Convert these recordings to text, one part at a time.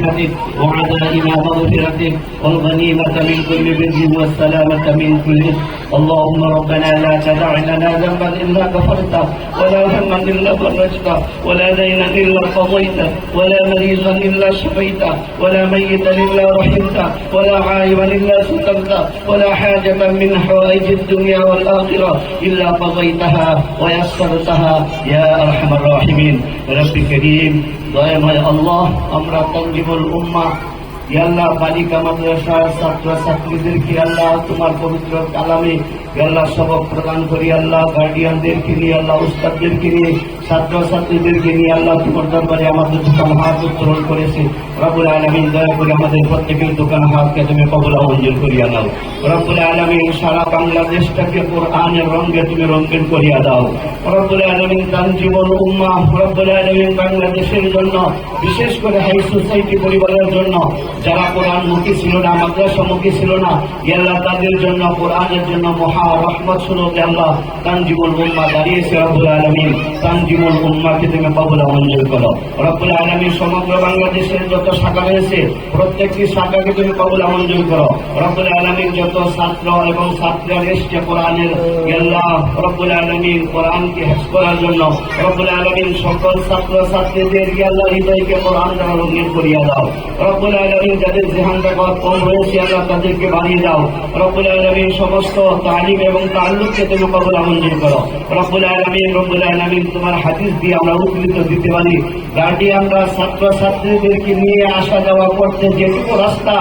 برحمتك إلى مغفرتك والغنيمة من كل بر والسلامة من كل اللهم ربنا لا تدع لنا ذنبا إلا غفرته ولا هما إلا فرجته ولا دينا إلا قضيته ولا مريضا إلا شفيته ولا ميتا إلا رحمته ولا عائبا إلا سترته ولا حاجة من حوائج الدنيا والآخرة إلا قضيتها ويسرتها. يا أرحم الراحمين. رب كريم دائما يا الله أمر تنجب তঞ্জিবুল উম্মা আল্লাহ বালিকা মাদ্রাসার ছাত্র, ছাত্রীদেরকে আল্লাহ, তোমার পবিত্র কালামে আল্লাহ, সবক প্রদান করি আল্লাহ গার্ডিয়ানদেরকে নিয়ে আল্লাহ, উস্তাদদেরকে নিয়ে, ছাত্র ছাত্রীদেরকে নিয়ে আল্লাহ, তোমার দরবারে আমাদের দোকান হাত উত্তোলন করেছে। রবুল আলমিন, দয়া করে আমাদের প্রত্যেকের দোকান হাতকে তুমি কবলা মঞ্জুর করিয়া দাও রবুল আলমিন, সারা বাংলাদেশটাকে কোরআনের রঙে তুমি রঙিন করিয়া দাও। রবুল আলমিন তার জীবন উম্মা রবুল আলমিন বাংলাদেশের জন্য, বিশেষ করে হাই সোসাইটি পরিবারের জন্য যারা কোরআন মুখী ছিল না, মাদ্রাসা মুখী ছিল না, আল্লাহ তাদের জন্য, কোরআনের জন্য মহা রহমত সুরত আল্লাহ তানজিমুল উম্মা দাঁড়িয়েছে রব্বুল আলমিন। তানজিমুল উম্মাকে তুমি কবলা মঞ্জুর করো। রব্বুল আলমিন সমগ্র বাংলাদেশের যত শাখা রয়েছে, প্রত্যেকটি শাখাকে তুমি কবলা মঞ্জুর করো। রব্বুল আলমিন যত ছাত্র এবং ছাত্রীরা এসছে কোরআনের, আল্লাহ রব্বুল আলমিন কোরআনকে হেস করার জন্য, রব্বুল আলমিন সকল ছাত্র ছাত্রীদের আল্লাহ হৃদয়কে কোরআন দ্বারা রঙিন করিয়া দাও। রব্বুল আলমিন যাদের জেহানটা কম হয়েছে, আল্লাহ তাদেরকে বাড়িয়ে দাও। রব্বুল আলমিন সমস্ত তালিম এবং তাল্লুককে তুমি কবল মঞ্জুর করো। রব্বুল আলমিন রব্বুল আলমিন, তোমার হাদিস দিয়ে আমরা উদ্বৃত দিতে পারি। গার্ডিয়ানরা ছাত্র ছাত্রীদেরকে নিয়ে আসা যাওয়া করতে যেটুকু রাস্তা,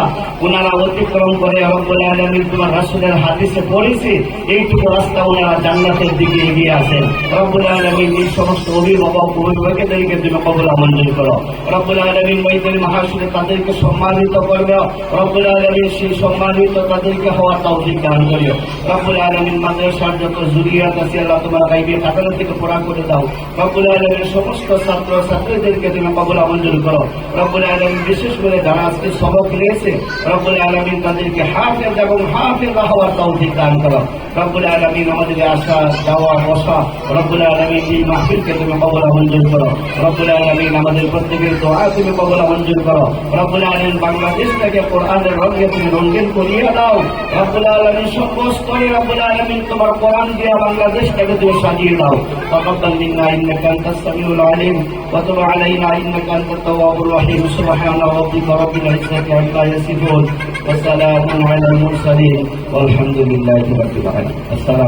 ওনারা অতিক্রম করে রব্বুল আলমিন তোমার রাসুলের হাদিসে পড়েছে এইটুকু রাস্তা ওনারা জান্নাতের দিকে এগিয়ে আসেন। রব্বুল আলমিন এই সমস্ত অভিভাবক অভিভাবকদেরকে তুমি কবলা মঞ্জুর করো। রব্বুল আলমিন মৈদের মহাসুরে তাদেরকে সম্মানিত করবে রব্বুল আলমিন সেই সম্মানিত তাদেরকে হওয়ার তৌফিক দান করিও। রব্বুল আলমিন মাদ্রাসার যত জুরিয়াত আছে, আল্লাহ তোমার গাইবে তাদের থেকে পড়া করে দাও। রব্বুল আলমিন সমস্ত ছাত্র ছাত্রীদেরকে তুমি কবলা মঞ্জুর করো। রব্বুল আলমিন বিশেষ করে যারা আজকে সবক রয়েছে, রব্বুল আলমিন তাদেরকে হাফেজ এবং হাফেজা হওয়ার তৌফিক দান করো। রব্বুল আলমিন আমাদের আসা যাওয়া বসা রব্বুল আলমিন এই মাহফিলকে তুমি কবলা মঞ্জুর করো। রব্বুল আলমিন আমাদের প্রত্যেকের দোয়া তুমি কবলা মঞ্জুর করো। রব্বুল আলমিন বাংলাদেশটাকে কোরআনের রঙে তুমি রঙিন করিয়ে দাও রব্বুল আলমিন সমস্ত রব্বুল আলমিন তোমার কোরআন দিয়ে বাংলাদেশটাকে তুমি সাজিয়ে দাও تقبل منا انك انت السميع العليم وتب علينا انك انت التواب الرحيم سبحان ربك رب العزه عما يصفون وسلام على المرسلين والحمد لله رب العالمين السلام